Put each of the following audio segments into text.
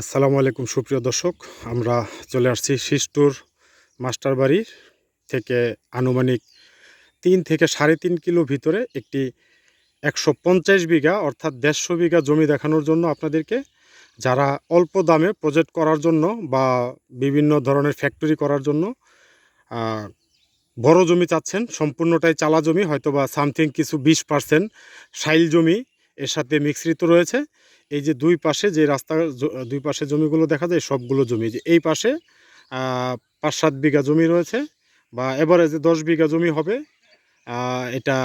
আসসালামু আলাইকুম, সুপ্রিয় দর্শক। আমরা চলে আসছি শিষ্টুর মাস্টার বাড়ির থেকে আনুমানিক তিন থেকে সাড়ে তিন কিলো ভিতরে একটি একশো পঞ্চাশ বিঘা, অর্থাৎ দেড়শো বিঘা জমি দেখানোর জন্য আপনাদেরকে, যারা অল্প দামে প্রজেক্ট করার জন্য বা বিভিন্ন ধরনের ফ্যাক্টরি করার জন্য বড় জমি চাচ্ছেন, সম্পূর্ণটাই চালা জমি হয়তো বা সামথিং কিছু বিশ পার্সেন্ট সাইল জমি এর সাথে মিশ্রিত রয়েছে। এই যে দুই পাশে যে রাস্তা দুই পাশে জমিগুলো দেখা যায়, সবগুলো জমি। যে এই পাশে পাঁচ সাত বিঘা জমি রয়েছে বা এভারেজে দশ বিঘা জমি হবে। এটা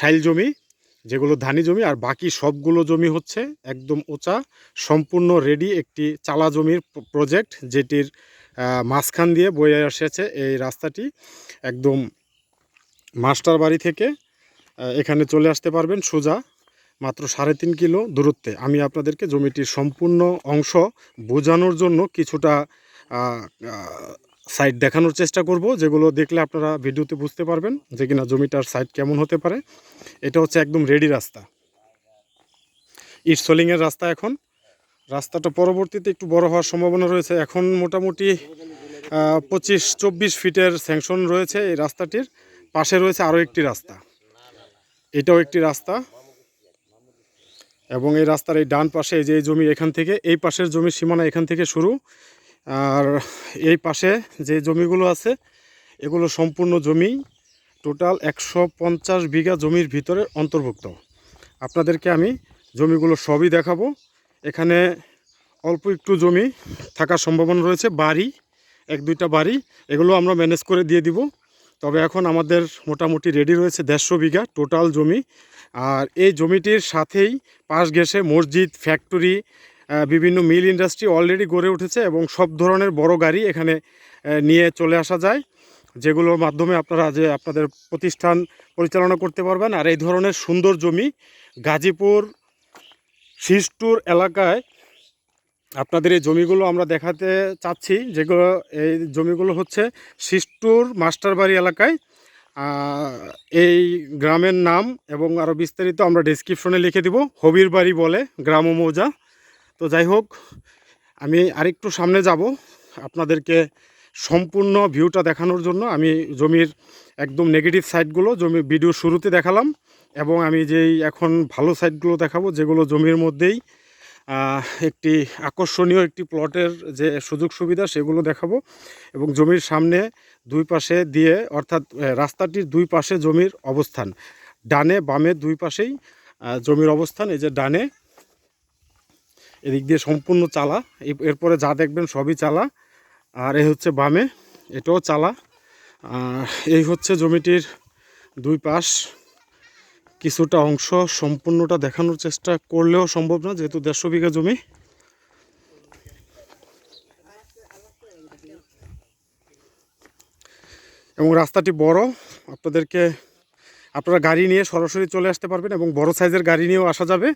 সাইল জমি, যেগুলো ধানি জমি, আর বাকি সবগুলো জমি হচ্ছে একদম উঁচা, সম্পূর্ণ রেডি একটি চালা জমির প্রজেক্ট যেটির মাঝখান দিয়ে বয়ে এসেছে এই রাস্তাটি। একদম মাস্টার বাড়ি থেকে এখানে চলে আসতে পারবেন সোজা। মাত্র সাড়ে তিন কিলো দূরত্বে। আমি আপনাদেরকে জমিটির সম্পূর্ণ অংশ বোঝানোর জন্য কিছুটা সাইট দেখানোর চেষ্টা করব, যেগুলো দেখলে আপনারা ভিডিওতে বুঝতে পারবেন যে কিনা জমিটার সাইট কেমন হতে পারে। এটা হচ্ছে একদম রেডি রাস্তা। ইট সোলিংয়ের রাস্তা এখন। রাস্তাটা পরবর্তীতে একটু বড় হওয়ার সম্ভাবনা রয়েছে। এখন মোটামুটি পঁচিশ, চব্বিশ ফিটের স্যাংশন রয়েছে এই রাস্তাটির। পাশে রয়েছে আরও একটি রাস্তা। এটাও একটি রাস্তা। এবং এই রাস্তার এই ডান পাশে যে জমি এখান থেকে, এই পাশের জমির সীমানা এখান থেকে শুরু। আর এই পাশে যে জমিগুলো আছে, এগুলো সম্পূর্ণ জমি, টোটাল একশো পঞ্চাশ বিঘা জমির ভিতরে অন্তর্ভুক্ত। আপনাদেরকে আমি জমিগুলো সবই দেখাবো। এখানে অল্প একটু জমি থাকার সম্ভাবনা রয়েছে, বাড়ি, এক দুইটা বাড়ি, এগুলো আমরা ম্যানেজ করে দিয়ে দিব। তবে এখন আমাদের মোটামুটি রেডি রয়েছে দেড়শো বিঘা টোটাল জমি। আর এই জমিটির সাথেই পাশ ঘেঁষে মসজিদ ফ্যাক্টরি বিভিন্ন মিল ইন্ডাস্ট্রি অলরেডি গড়ে উঠেছে এবং সব ধরনের বড় গাড়ি এখানে নিয়ে চলে আসা যায়, যেগুলোর মাধ্যমে আপনারা যে আপনাদের প্রতিষ্ঠান পরিচালনা করতে পারবেন। আর এই ধরনের সুন্দর জমি গাজীপুর শিষ্টুর এলাকায় আপনাদের এই জমিগুলো আমরা দেখাতে চাচ্ছি, যেগুলো এই জমিগুলো হচ্ছে শিষ্টুর মাস্টার বাড়ি এলাকায় এই গ্রামের নাম এবং আরও বিস্তারিত আমরা ডেসক্রিপশনে লিখে দিব, হবির বাড়ি বলে, গ্রাম মৌজা। তো যাই হোক, আমি আরেকটু সামনে যাব আপনাদেরকে সম্পূর্ণ ভিউটা দেখানোর জন্য। আমি জমির একদম নেগেটিভ সাইডগুলো জমি ভিডিও শুরুতে দেখালাম এবং আমি যেই এখন ভালো সাইডগুলো দেখাবো, যেগুলো জমির মধ্যেই একটি আকর্ষণীয় একটি প্লটের যে সুযোগ সুবিধা, সেগুলো দেখাবো। এবং জমির সামনে দুই পাশে দিয়ে, অর্থাৎ রাস্তাটির দুই পাশে জমির অবস্থান। ডানে, বামে দুই পাশেই জমির অবস্থান, এই যে ডানে। এদিক দিয়ে সম্পূর্ণ চালা। এরপরে যা দেখবেন সবই চালা। আর এই হচ্ছে বামে, এটাও চালা। এই হচ্ছে জমিটির দুই পাশ। কিছুটা অংশ সম্পূর্ণটা দেখানোর চেষ্টা করলেও সম্ভব না, যেহেতু দেড়শো বিঘা জমি। এবং রাস্তাটি বড়, আপনাদেরকে, আপনারা গাড়ি নিয়ে সরাসরি চলে আসতে পারবেন এবং বড় সাইজের গাড়ি নিয়েও আসা যাবে।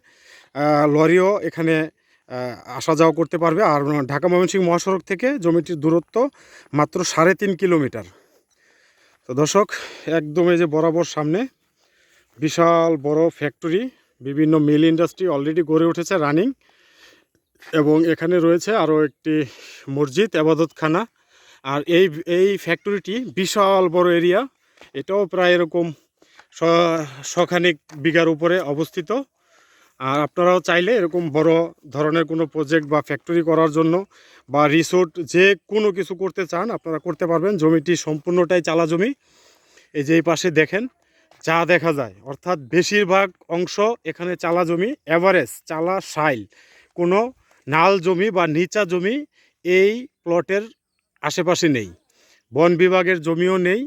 লরিও এখানে আসা যাওয়া করতে পারবে। আর ঢাকা ময়মনসিংহ মহাসড়ক থেকে জমিটির দূরত্ব মাত্র সাড়ে তিন কিলোমিটার। তো দর্শক, একদম এই যে বরাবর সামনে বিশাল বড় ফ্যাক্টরি বিভিন্ন মিল ইন্ডাস্ট্রি অলরেডি গড়ে উঠেছে রানিং এবং এখানে রয়েছে আরও একটি মসজিদ, আবাদতখানা। আর এই এই ফ্যাক্টরিটি বিশাল বড় এরিয়া এটাও প্রায় এরকম শখানেক বিঘার উপরে অবস্থিত। আর আপনারাও চাইলে এরকম বড় ধরনের কোনো প্রজেক্ট বা ফ্যাক্টরি করার জন্য বা রিসোর্ট যে কোনো কিছু করতে চান, আপনারা করতে পারবেন। জমিটি সম্পূর্ণটাই চালা জমি। এই যে এই পাশে দেখেন যা দেখা যায়। অর্থাৎ বেশিরভাগ অংশ এখানে চালা জমি এভারেজ চালা সাইল। কোনো নাল জমি বা নিচা জমি এই প্লটের আশেপাশে নেই। বন বিভাগের জমিও নেই।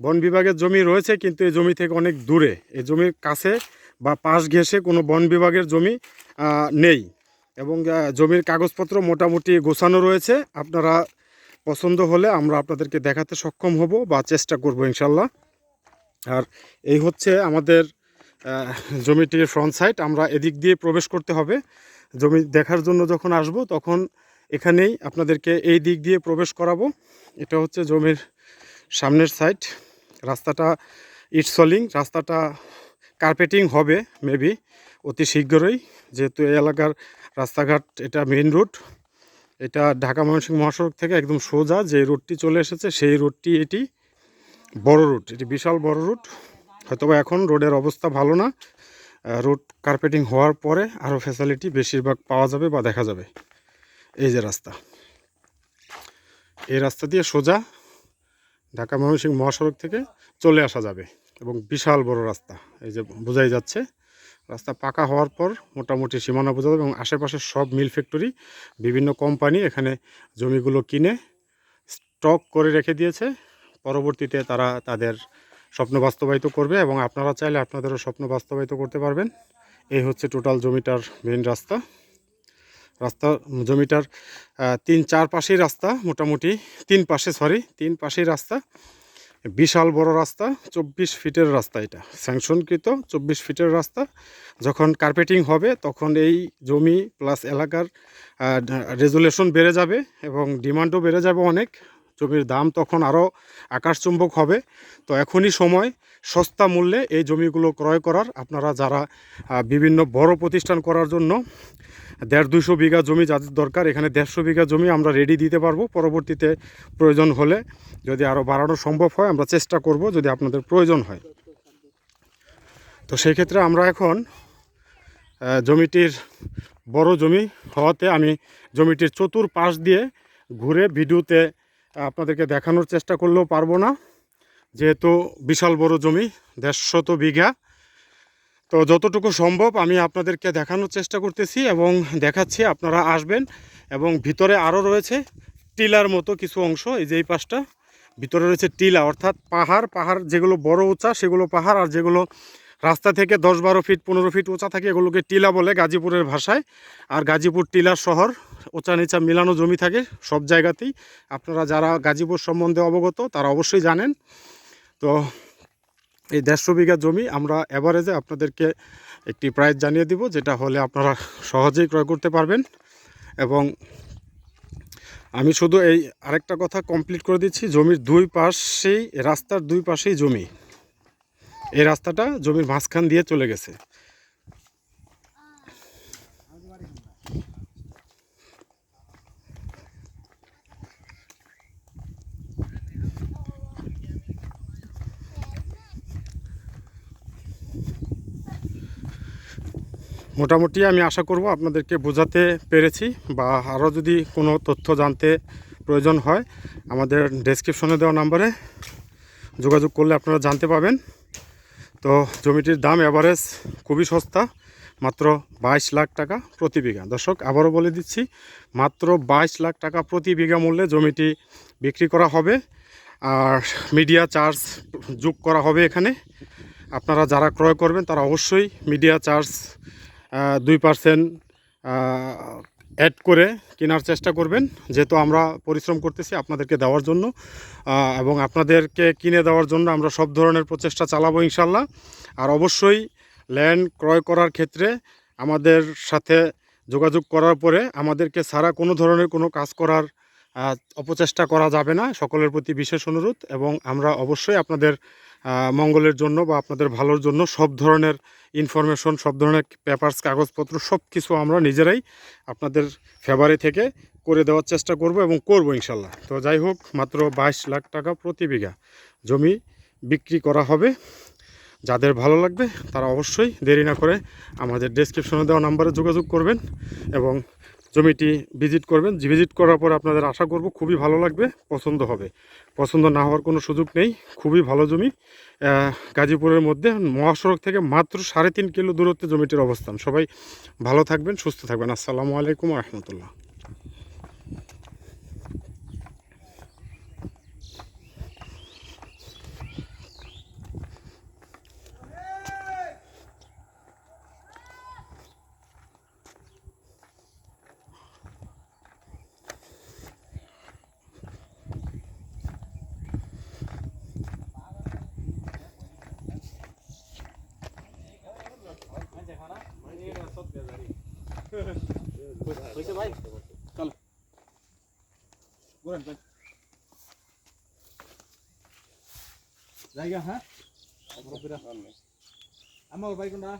বন বিভাগের জমি রয়েছে কিন্তু এই জমি থেকে অনেক দূরে। এই জমির কাছে বা পাশ ঘেঁষে কোনো বন বিভাগের জমি নেই এবং জমির কাগজপত্র মোটামুটি গোছানো রয়েছে। আপনারা পছন্দ হলে আমরা আপনাদেরকে দেখাতে সক্ষম হব বা চেষ্টা করব ইনশাল্লাহ। আর এই হচ্ছে আমাদের জমিটির ফ্রন্ট সাইড আমরা এদিক দিয়ে প্রবেশ করতে হবে। জমি দেখার জন্য যখন আসব, তখন এখানেই আপনাদেরকে এই দিক দিয়ে প্রবেশ করাবো। এটা হচ্ছে জমির সামনের সাইড রাস্তাটা ইট সলিং রাস্তাটা কার্পেটিং হবে মেবি অতি শীঘ্রই। যেহেতু এই এলাকার রাস্তাঘাট, এটা মেইন রুট এটা ঢাকা ময়মনসিংহ মহাসড়ক থেকে একদম সোজা যে রুটটি চলে এসেছে, সেই রুটটি এটি। বড় রুট। এটি বিশাল বড় রুট, হয়তোবা এখন রোডের অবস্থা ভালো না। রোড কার্পেটিং হওয়ার পরে আরও ফ্যাসিলিটি বেশিরভাগ পাওয়া যাবে বা দেখা যাবে। এই যে রাস্তা। এই রাস্তা দিয়ে সোজা ঢাকা ময়মনসিংহ মহাসড়ক থেকে চলে আসা যাবে এবং বিশাল বড় রাস্তা। এই যে বোঝাই যাচ্ছে, রাস্তা পাকা হওয়ার পর মোটামুটি সীমানা বোঝা যাবে এবং আশেপাশের সব মিল ফ্যাক্টরি, বিভিন্ন কোম্পানি এখানে জমিগুলো কিনে স্টক করে রেখে দিয়েছে। পরবর্তীতে তারা তাদের স্বপ্ন বাস্তবায়িত করবে এবং আপনারা চাইলে আপনাদেরও স্বপ্ন বাস্তবায়িত করতে পারবেন। এই হচ্ছে টোটাল জমিটার মেন রাস্তা। রাস্তা, জমিটার তিন চার পাশেই রাস্তা মোটামুটি, তিন পাশে সরি তিন পাশেই রাস্তা। বিশাল বড় রাস্তা, চব্বিশ ফিটের রাস্তা এটা। স্যাংশনকৃত চব্বিশ ফিটের রাস্তা। যখন কার্পেটিং হবে, তখন এই জমি প্লাস এলাকার রেজুলেশন বেড়ে যাবে এবং ডিমান্ডও বেড়ে যাবে অনেক। জমির দাম তখন আরও আকাশচুম্বক হবে। তো এখনই সময় সস্তা মূল্যে এই জমিগুলো ক্রয় করার। আপনারা যারা বিভিন্ন বড় প্রতিষ্ঠান করার জন্য দেড় দুশো বিঘা জমি যাদের দরকার, এখানে দেড়শো বিঘা জমি আমরা রেডি দিতে পারব। পরবর্তীতে প্রয়োজন হলে যদি আরও বাড়ানো সম্ভব হয়, আমরা চেষ্টা করব যদি আপনাদের প্রয়োজন হয়। তো সেই ক্ষেত্রে আমরা এখন জমিটির বড় জমি হওয়াতে আমি জমিটির চতুর পাশ দিয়ে ঘুরে ভিডিওতে আপনাদেরকে দেখানোর চেষ্টা করলেও পারব না, যেহেতু বিশাল বড় জমি, দেড়শত বিঘা। তো যতটুকু সম্ভব আমি আপনাদেরকে দেখানোর চেষ্টা করতেছি এবং দেখাচ্ছি, আপনারা আসবেন এবং ভিতরে আরও রয়েছে টিলার মতো কিছু অংশ, এই যে এই পাশটা। ভিতরে রয়েছে টিলা, অর্থাৎ পাহাড় পাহাড় যেগুলো বড় উঁচা, সেগুলো পাহাড়, আর যেগুলো রাস্তা থেকে দশ বারো ফিট, পনেরো ফিট উঁচা থাকে, এগুলোকে টিলা বলে গাজীপুরের ভাষায়। আর গাজীপুর টিলার শহর উঁচা নিচা মিলানো জমি থাকে সব জায়গাতেই। আপনারা যারা গাজীপুর সম্বন্ধে অবগত, তারা অবশ্যই জানেন। তো এই দেড়শো বিঘা জমি আমরা অ্যাভারেজে আপনাদেরকে একটি প্রাইস জানিয়ে দিব, যেটা হলে আপনারা সহজেই ক্রয় করতে পারবেন। এবং আমি শুধু এই আরেকটা কথা কমপ্লিট করে দিচ্ছি, জমির দুই পাশেই, রাস্তার দুই পাশেই জমি। এই রাস্তাটা জমির মাঝখান দিয়ে চলে গেছে। মোটামুটি আমি আশা করব আপনাদেরকে বোঝাতে পেরেছি বা আরও যদি কোনো তথ্য জানতে প্রয়োজন হয়, আমাদের ডেসক্রিপশনে দেওয়া নাম্বারে যোগাযোগ করলে আপনারা জানতে পাবেন। তো জমিটির দাম অ্যাভারেজ খুবই সস্তা, মাত্র বাইশ লাখ টাকা প্রতি বিঘা। দর্শক, আবারও বলে দিচ্ছি, মাত্র বাইশ লাখ টাকা প্রতি বিঘা মূল্যে জমিটি বিক্রি করা হবে। আর মিডিয়া চার্জ যোগ করা হবে এখানে। আপনারা যারা ক্রয় করবেন, তারা অবশ্যই মিডিয়া চার্জ দুই পার্সেন্ট অ্যাড করে কেনার চেষ্টা করবেন। যেহেতু আমরা পরিশ্রম করতেছি আপনাদেরকে দেওয়ার জন্য এবং আপনাদেরকে কিনে দেওয়ার জন্য আমরা সব ধরনের প্রচেষ্টা চালাবো ইনশাল্লাহ আর অবশ্যই ল্যান্ড ক্রয় করার ক্ষেত্রে আমাদের সাথে যোগাযোগ করার পরে আমাদেরকে ছাড়া কোনো ধরনের কোনো কাজ করার অপচেষ্টা করা যাবে না। সকলের প্রতি বিশেষ অনুরোধ, এবং আমরা অবশ্যই আপনাদের মঙ্গলের জন্য বা আপনাদের ভালোর জন্য সব ধরনের ইনফরমেশন সব ধরনের পেপারস কাগজপত্র সব কিছু আমরা নিজেরাই আপনাদের ফেভারে থেকে করে দেওয়ার চেষ্টা করব এবং করব ইনশাল্লাহ তো যাই হোক, মাত্র বাইশ লাখ টাকা প্রতি বিঘা জমি বিক্রি করা হবে। যাদের ভালো লাগবে, তারা অবশ্যই দেরি না করে আমাদের ডেসক্রিপশনে দেওয়া নাম্বারে যোগাযোগ করবেন এবং জমিটি ভিজিট করবেন। ভিজিট করার পর আপনাদের আশা করব খুবই ভালো লাগবে, পছন্দ হবে। পছন্দ না হওয়ার কোনো সুযোগ নেই, খুবই ভালো জমি। গাজীপুরের মধ্যে মহাসড়ক থেকে মাত্র সাড়ে তিন কিলো দূরত্বে জমিটির অবস্থান। সবাই ভালো থাকবেন, সুস্থ থাকবেন। আসসালামু আলাইকুম রহমতুল্লাহ। ভাই চলো ঘুরেন ভাই জায়গা হ্যাঁ আমার বাড়ি কোনটা